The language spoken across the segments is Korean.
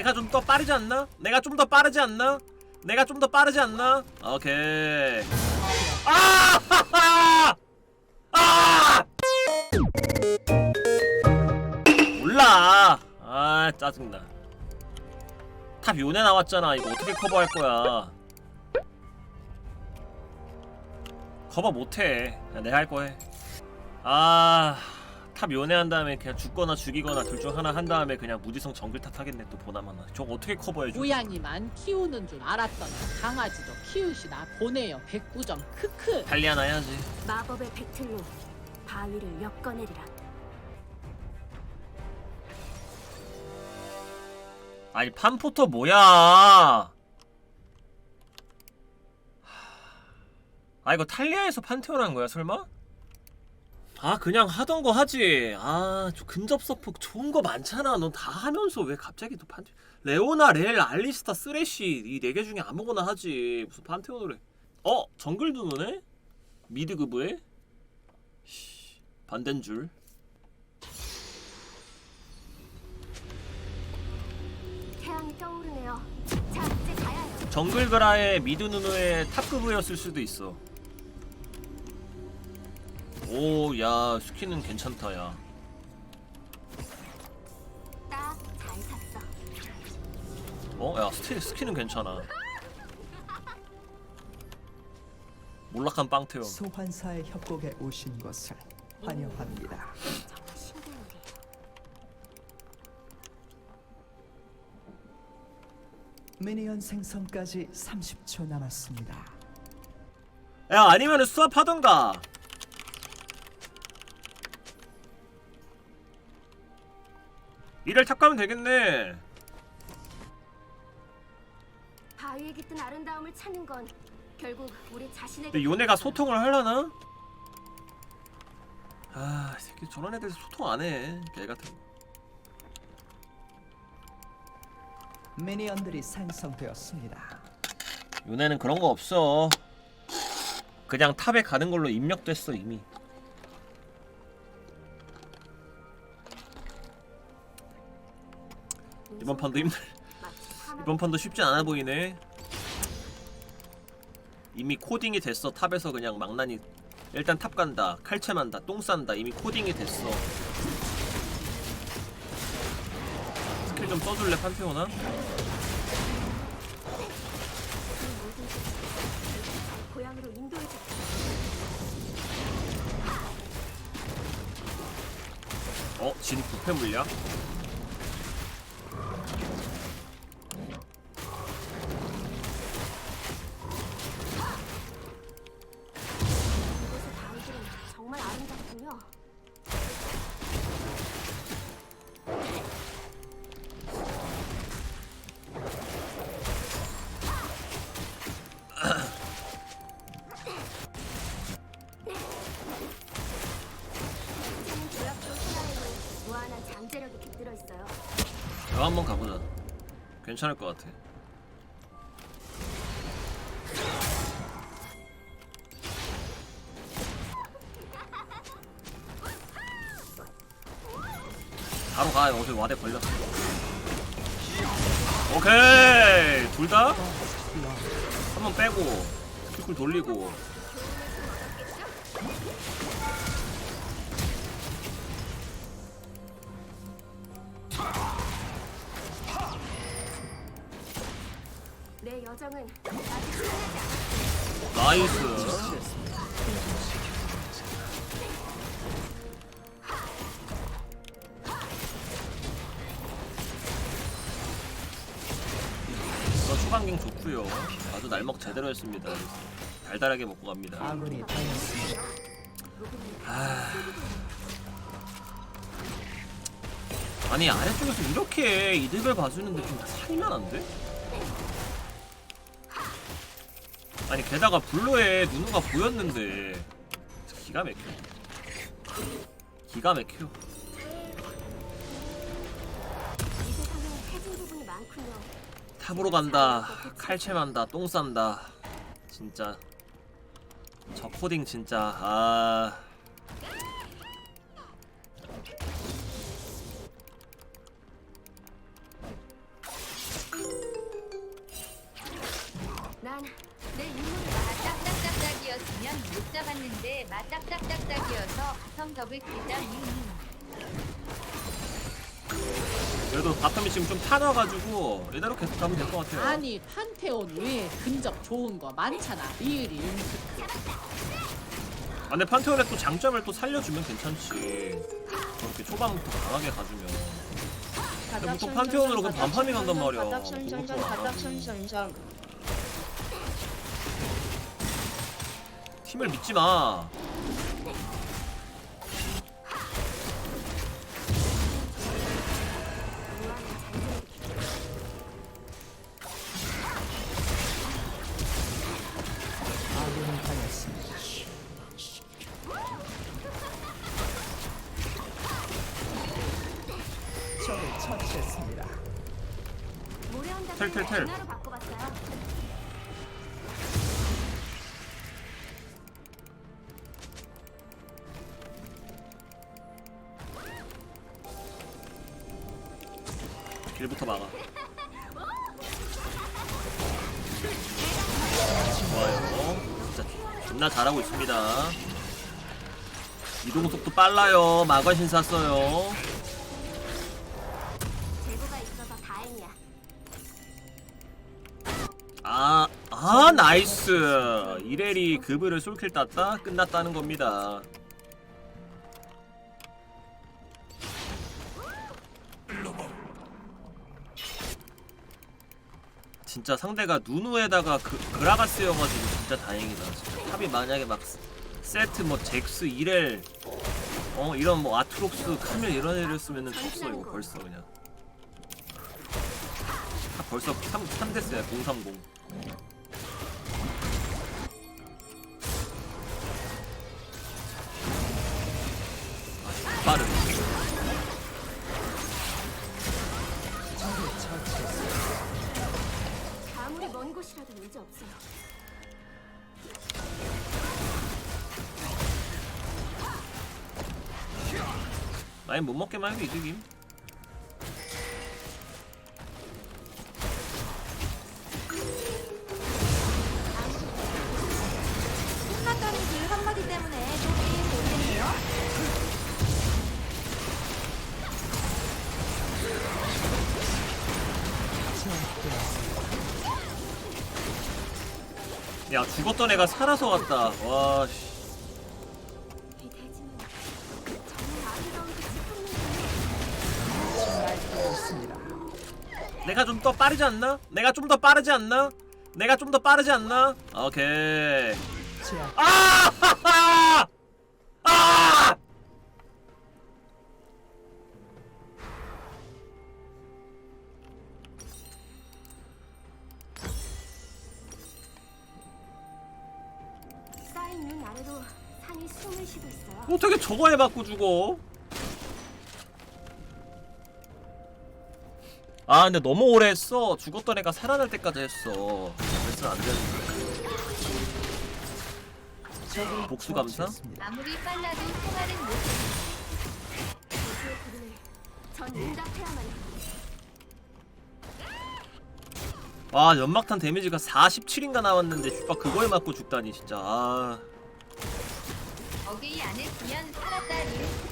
내가 좀 더 빠르지 않나? 내가 좀 더 빠르지 않나? 내가 좀 더 빠르지 않나? 오케이. 아! 아! 몰라. 아 짜증나. 탑 요네 나왔잖아. 이거 어떻게 커버할 거야? 커버 못해. 내가 할 거해. 아. 탑 요네한 다음에 그냥 죽거나 죽이거나 둘 중 하나 한 다음에 그냥 무지성 정글 탓 하겠네 또 보나마나. 저거 어떻게 커버해줘? 고양이만 키우는 줄 알았더니 강아지도 키우시나 보네요 백구점. 크크. 달리 하나 해야지. 마법의 배틀로 바위를 엮어내리라. 아니 판포터 뭐야? 아 이거 탈리아에서 판테온 한 거야 설마? 아 그냥 하던 거 하지 아 저 근접 서폭 좋은 거 많잖아 넌 다 하면서 왜 갑자기 또 판테 레오나 렐 알리스타 쓰레쉬 이 네 개 중에 아무거나 하지 무슨 판테온을 해 어? 정글 누누네? 미드급부에? 씨, 반댄 줄 태양이 떠오르네요. 자, 이제 가야. 정글 그라의 미드 누누의 탑급이었을 수도 있어. 오, 야, 스킨은 괜찮다, 야. 딱잘 샀어. 어, 야, 스티, 스킨은 괜찮아. 몰락한 빵태원. 소환사의 협곡에 오신 것을 환영합니다. 정말. 미니언 생성까지 30초 남았습니다. 야, 아니면은 수압하던가. 이를 탑 가면 되겠네. 바위에 깃든 아름다움을 찾는 건 결국 우리 자신에게 근데 요네가 소통을 하려나? 아, 이 새끼 저런 애들 소통 안 해. 개 같은. 거. 미니언들이 생성되었습니다. 요네는 그런 거 없어. 그냥 탑에 가는 걸로 입력됐어 이미. 이번 판도 힘들. 이번 판도 쉽지 않아 보이네. 이미 코딩이 됐어 탑에서 그냥 망나니. 일단 탑 간다, 칼챔한다, 똥 싼다. 이미 코딩이 됐어. 스킬 좀 써줄래 판테오나? 어? 진 부패 물약? 괜찮을 것 같아. 바로 가. 어제 와대 걸렸어. 오케이. 둘 다? 한 번 빼고 스킬쿨 돌리고 아직 끝나지 않았어. 나이스. 이거 초반갱 좋구요. 아주 날먹 제대로 했습니다. 달달하게 먹고 갑니다. 아군이 당했습니다. 아니 아래쪽에서 이렇게 이득을 봐주는데 좀 살면 안 돼? 아니 게다가 블루에 누누가 보였는데. 기가 막혀. 기가 막혀. 탑으로 간다. 칼챔한다. 똥 싼다. 진짜. 저 코딩 진짜 아 바텀이 지금 좀 타놔가지고 이대로 계속 가면 될 것 같아요. 아니 판테온 외에 근접 좋은 거 많잖아 리을이 음식 아, 근데 판테온의 또 장점을 또 살려주면 괜찮지. 저렇게 초반부터 강하게 가주면. 근데 보통 판테온으로 그럼 반판이 간단 말이야. 그것도 안 하고. 바닥션션션 팀을 믿지 마. 길부터 막아. 좋아요. 진짜 존나 잘하고 있습니다. 이동 속도 빨라요. 마관신 샀어요. 재고가 있어서 다행이야. 아, 아 나이스. 이레리 급을 솔킬 땄다 끝났다는 겁니다. 진짜 상대가 누누에다가 그, 그라가스여가지고 진짜 다행이다. 진짜 탑이 만약에 막 스- 세트 뭐 잭스 이렐 어 이런 뭐 아트록스 카밀 이런 애를 쓰면은 쳤어 이거 벌써 그냥. 탑 벌써 3, 3대스야 030. 라인 못 먹게만 해도 이득임. 끝났다는 그 한마디 때문에 조금 모르겠네요 제압되었습니다. 야 죽었던 애가 살아서 왔다. 와 씨. 내가 좀 더 빠르지 않나? 내가 좀 더 빠르지 않나? 내가 좀 더 빠르지 않나? 오케이. 아! 하하! 아! 쌓인 눈 아래로 산이 숨을 쉬고 있어요. 어떻게 저거에 맞고 죽어? 아 근데 너무 오래 했어. 죽었던 애가 살아날 때까지 했어. 그래서 안 되는데. 복수 감사? 아무리 빨라도 못. 응답해야만 해요. 아 연막탄 데미지가 47인가 나왔는데 슈퍼 그거에 맞고 죽다니 진짜. 아. 거기 안에 두면 살았다 리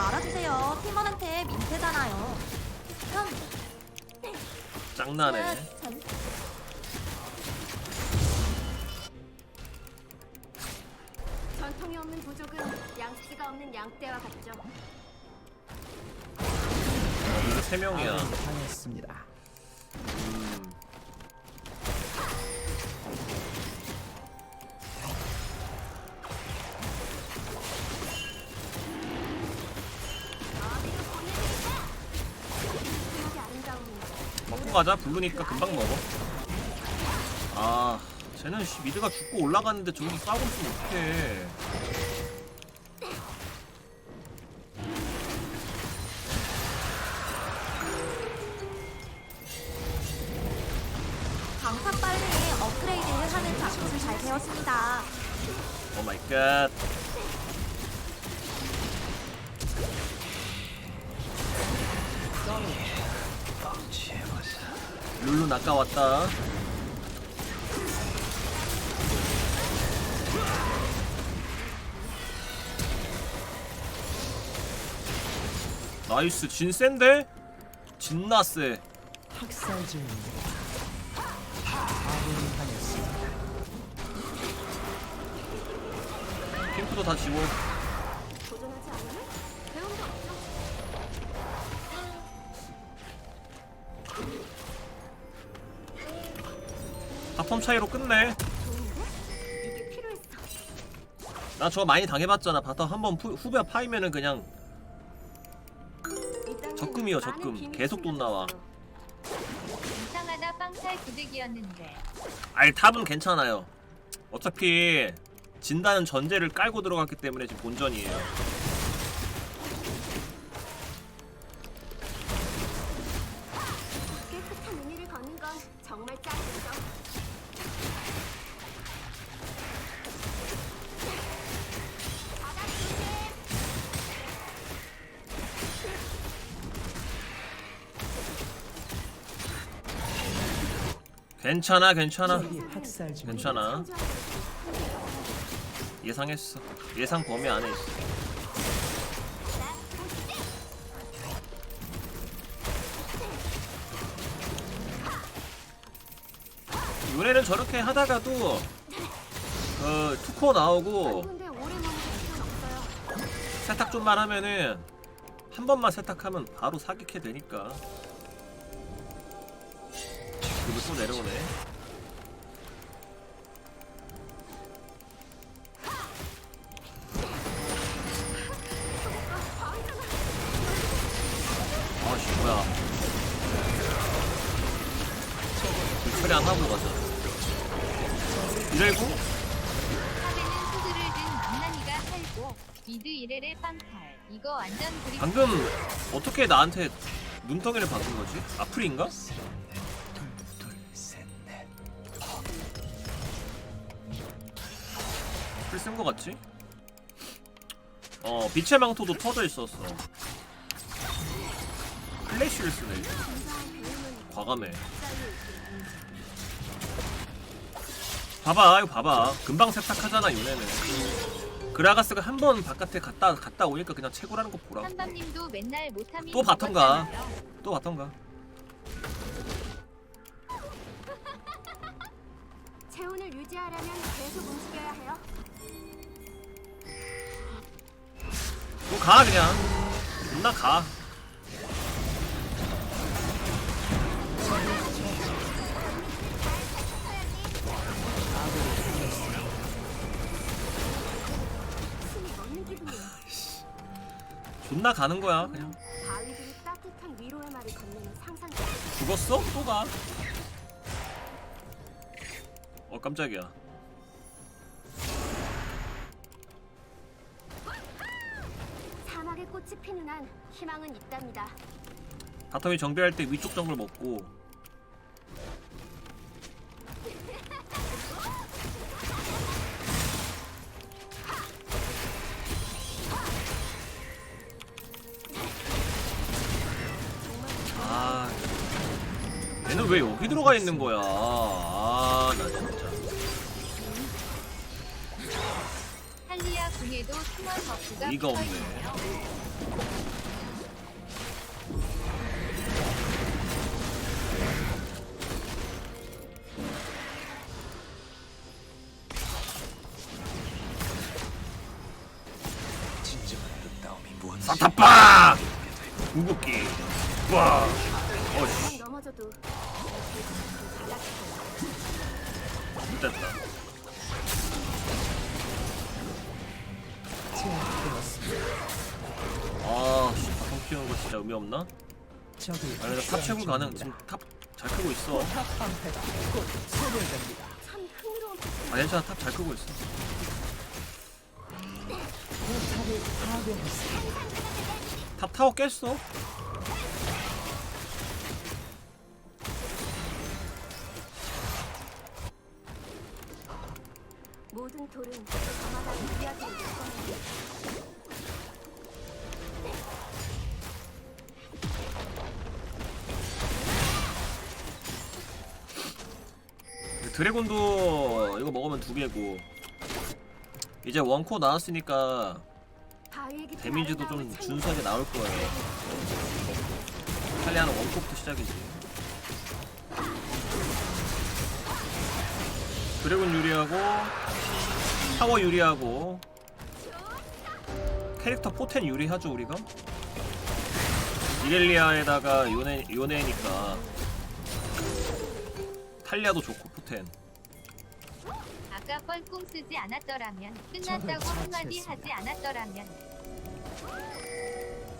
말아주세요 팀원한테 민폐잖아요 그럼 짱나네. 전 전통이 없는 부족은 양씨가 없는 양떼와 같죠. 이거 세 명이야. 당했습니다. 가자. 부르니까 금방 먹어. 아, 쟤는 씨 미드가 죽고 올라갔는데 저기서 싸우고 있으면 어떡해. 강타 빨리 업그레이드를 하는 작품을 잘 배웠습니다 오 마이 갓. 룰루 낚아왔다. 나이스 진 센데? 진나 세. 학살 중입니다. 아군이 당했습니다. 핑크도 다 지워. 바텀 차이로 끝내. 나 저거 많이 당해봤잖아. 바텀 한번 후- 후배 파이면은 그냥 적금이요, 적금. 계속 돈 나와. 이상하다 빵살 구득이었는데 아니 탑은 괜찮아요. 어차피 진다는 전제를 깔고 들어갔기 때문에 지금 본전이에요. 괜찮아, 괜찮아. 괜찮아. 예상했어. 예상 범위 안에 있어. 요래는 저렇게 하다가도 그 투코 나오고. 세탁 좀만 하면은 한 번만 세탁하면 바로 사기캐 되니까. 또 내려오네. 아씨 뭐야. 불처리 안 하고 가자. 이래고 탑에는 소드를 든 망나니가 살고 미드 이레레 빵탈 이거 완전 그리 방금 어떻게 나한테 눈덩이를 박은 거지? 아프리인가? 풀쓴 거 같지? 어 빛의 망토도 터져 있었어 플래시를 쓰네 이거. 과감해 봐봐 이거 봐봐 금방 세탁하잖아 요네는 그라가스가 한 번 바깥에 갔다 갔다 오니까 그냥 채굴하는 거 보라고 한밤님도 맨날 못함이 또 바텀 가. 먹었잖아요. 또 왔던가 체온을 유지하려면 계속 움직여야 해요. 또가 그냥 존나 가. 존나 가는 거야 그냥 바위들이 따뜻한 위로의 말을 건네는 상상력. 죽었어? 또 가. 어 깜짝이야. 피는 한 희망은 있답니다. 바텀이 정비할 때 위쪽 정글 먹고 아 얘는 왜 여기 들어가 있는 거야 아나 진짜 할리아 궁에도 스몰 버프가 어이가 없네. 붙어있네요. 탑 채굴 가능. 지금 탑잘 크고 있어. 참 흥미로운 아 괜찮아 탑 잘 크고 있어. 탑 타워 깼어 모든 돌은 저마다 이야기를 엮어내는 드래곤도 이거 먹으면 두 개고 이제 원코 나왔으니까 데미지도 좀 준수하게 나올 거예요. 탈리아는 원코부터 시작이지. 드래곤 유리하고 타워 유리하고 캐릭터 포텐 유리하죠 우리가? 이렐리아에다가 요네 요네니까 탈리아도 좋고 포 텐. 아까 뻘꿈 쓰지 않았더라면 끝났다고 한마디 하지 않았더라면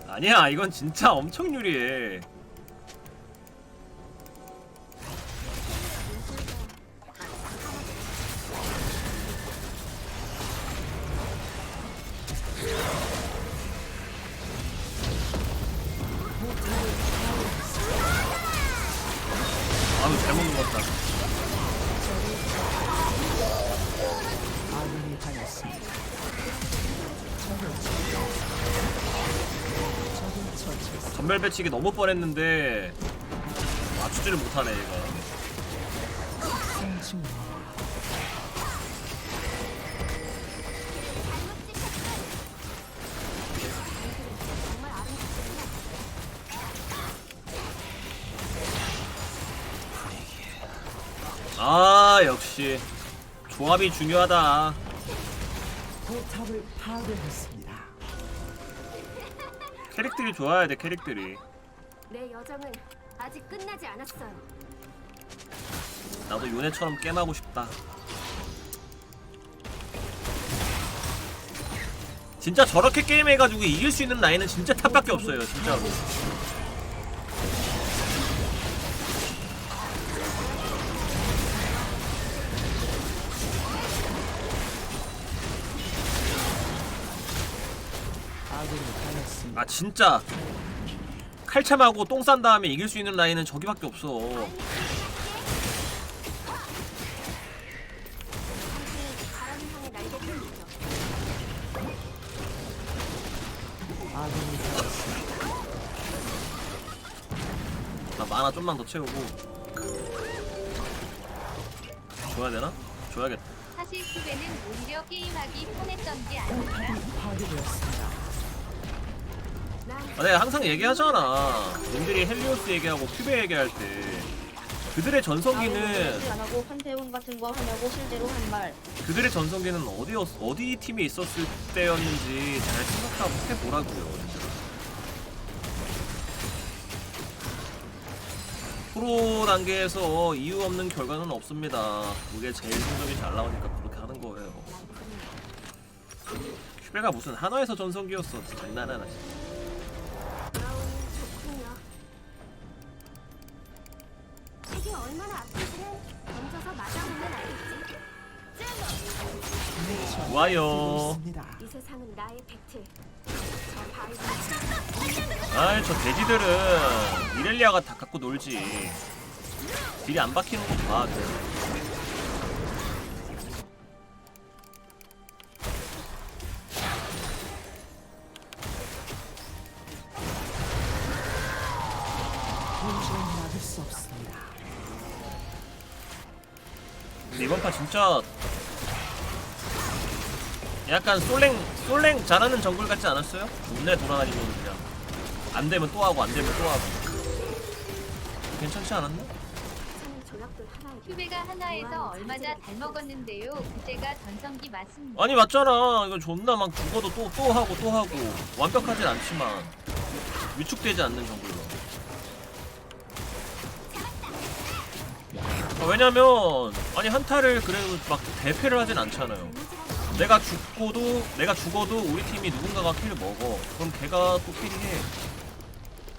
아니야 이건 진짜 엄청 유리해. 아유 잘못 눌렀다. 전멸 배치기 너무 뻔했는데 맞추지를 못하네 얘가. 아름답군요. 아 역시 조합이 중요하다. 포탑을 파괴했습니다. 캐릭들이 좋아야 돼 캐릭들이. 내 여정은 아직 끝나지 않았어요. 나도 요네처럼 게임하고 싶다. 진짜 저렇게 게임해가지고 이길 수 있는 라인은 진짜 탑밖에 없어요 진짜로. 진짜 칼참하고 똥 싼 다음에 이길 수 있는 라인은 저기밖에 없어. 나 만화 좀만 더 채우고 줘야 되나? 줘야겠다. 사실 후배는 오히려 게임하기 편했던지 아닐까 파괴되었습니다. 난 아, 내가 항상 얘기하잖아. 님들이 헬리오스 얘기하고 큐베 얘기할 때 그들의 전성기는 안 하고 판테온 같은 거 하냐고 실제로 한 말. 그들의 전성기는 어디였 어디 팀에 있었을 때였는지 잘 생각하고 해보라고요. 프로 단계에서 이유 없는 결과는 없습니다. 그게 제일 성적이 잘 나오니까 그렇게 하는 거예요. 큐베가 무슨 한화에서 전성기였어. 진짜 장난하나. 돌아 이게 얼마나 아픈지는 던져서 맞아보면 알겠지. 좋아요. 있습니다. 이 세상은 나의 배틀. 저 바위가 아이 저 돼지들은 이렐리아가 다 갖고 놀지 딜이 안 박히는 거 봐. 진짜 약간 솔랭 솔랭 잘하는 정글 같지 않았어요? 존내 돌아다니면 그냥. 안 되면 또 하고 안 되면 또 하고. 괜찮지 않았나? 후배가 하나에서 얼마나 잘 먹었는데요. 그때가 전성기 맞습니다. 아니 맞잖아. 이거 존나 막 죽어도 또 또 하고 또 하고. 완벽하진 않지만 위축되지 않는 정글로 아, 왜냐면 아니 한타를 그래도 막 대패를 하진 않잖아요. 내가 죽고도 내가 죽어도 우리 팀이 누군가가 킬을 먹어. 그럼 걔가 또 캐리해.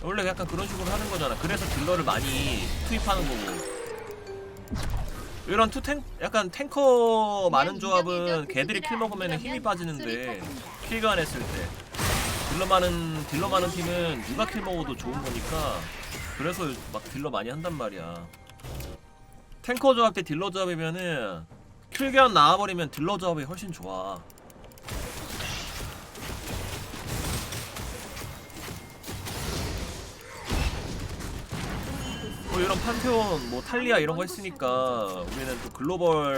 원래 약간 그런 식으로 하는 거잖아. 그래서 딜러를 많이 투입하는 거고. 이런 투탱 약간 탱커 많은 조합은 걔들이 킬 먹으면 힘이 빠지는데 킬간 했을 때. 딜러 많은 딜러 많은 팀은 누가 킬 먹어도 좋은 거니까. 그래서 막 딜러 많이 한단 말이야 탱커 조합 대 딜러 조합이면은 킬견 나와버리면 딜러 조합이 훨씬 좋아 어 이런 판테온 뭐 탈리아 이런 거 했으니까 우리는 또 글로벌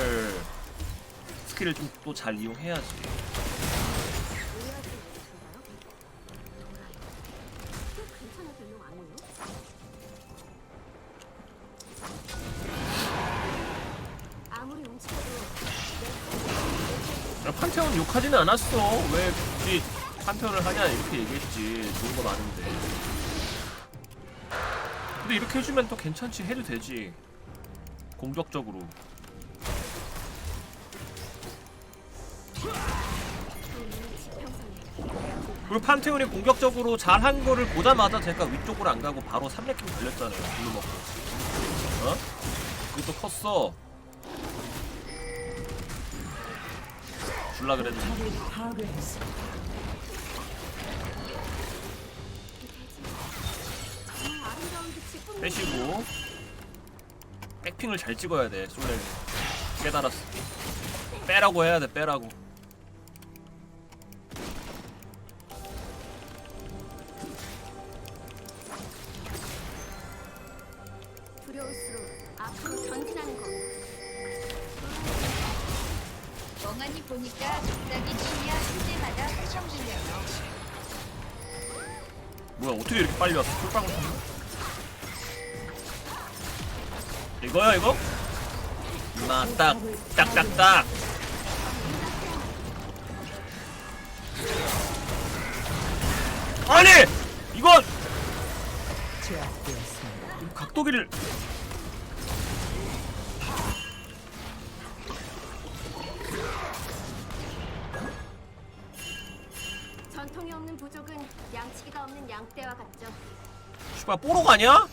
스킬을 좀 또 잘 이용해야지. 욕하지는 않았어. 왜 굳이 판테온을 하냐 이렇게 얘기했지. 좋은 거 많은데. 근데 이렇게 해주면 또 괜찮지 해도 되지. 공격적으로. 그리고 판테온이 공격적으로 잘한 거를 보자마자 제가 위쪽으로 안 가고 바로 3렙킹 걸렸잖아요. 블루 먹고. 어? 또 컸어. 줄라 그랬는데. 빼시고. 백핑을 잘 찍어야 돼 솔레 깨달았어. 빼라고 해야 돼 빼라고 뭐야 어떻게 이렇게 빨리 왔어 풀빵을 탔나? 이거야 이거? 나딱 딱 딱 딱 아니 이건. 각도기를 슈바 뽀록 아니야?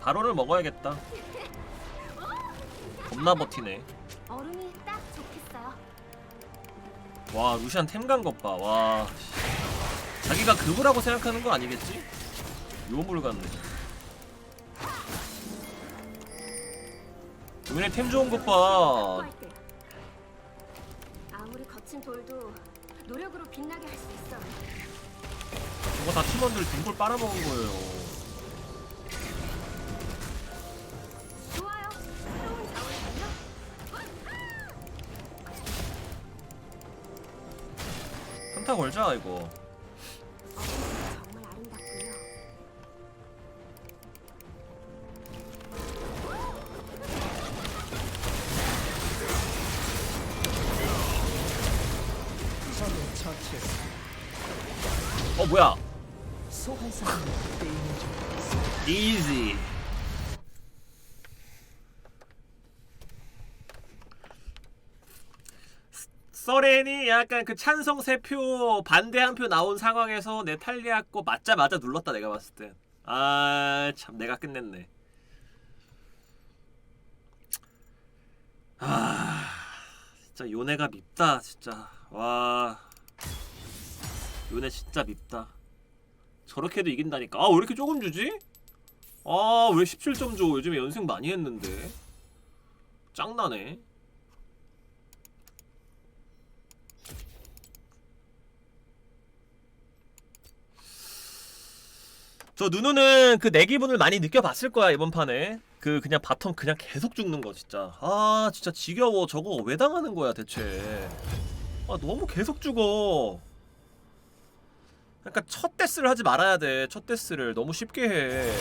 바로를 먹어야겠다. 겁나 버티네. 얼음이 딱 좋겠어요. 와 루시안 템간 것 봐. 와 씨. 자기가 그거라고 생각하는 거 아니겠지? 요물 같네. 요번에 템 좋은 것 봐. 확보할 때. 아무리 거친 돌도 노력으로 빛나게 할 수 있어. 저거 다 팀원들 등골 빨아먹은 거예요. 좋아요. 새로운 자원 발견. 한타 걸자 이거. 어 뭐야? 이지. 서렌이 약간 그 찬성 세표 반대 한 표 나온 상황에서 내 탈리아 거 맞자마자 눌렀다 내가 봤을 때. 아 참 내가 끝냈네. 아 진짜 요네가 밉다 진짜 와 요네 진짜 밉다. 저렇게도 이긴다니까. 아 왜 이렇게 조금 주지? 아 왜 17점 줘? 요즘에 연승 많이 했는데 짱나네. 저 누누는 그 내 기분을 많이 느껴봤을 거야 이번 판에 그 그냥 바텀 그냥 계속 죽는 거 진짜 아 진짜 지겨워 저거 왜 당하는 거야 대체 아 너무 계속 죽어 그러니까 첫 데스를 하지 말아야 돼첫 데스를. 너무 쉽게 해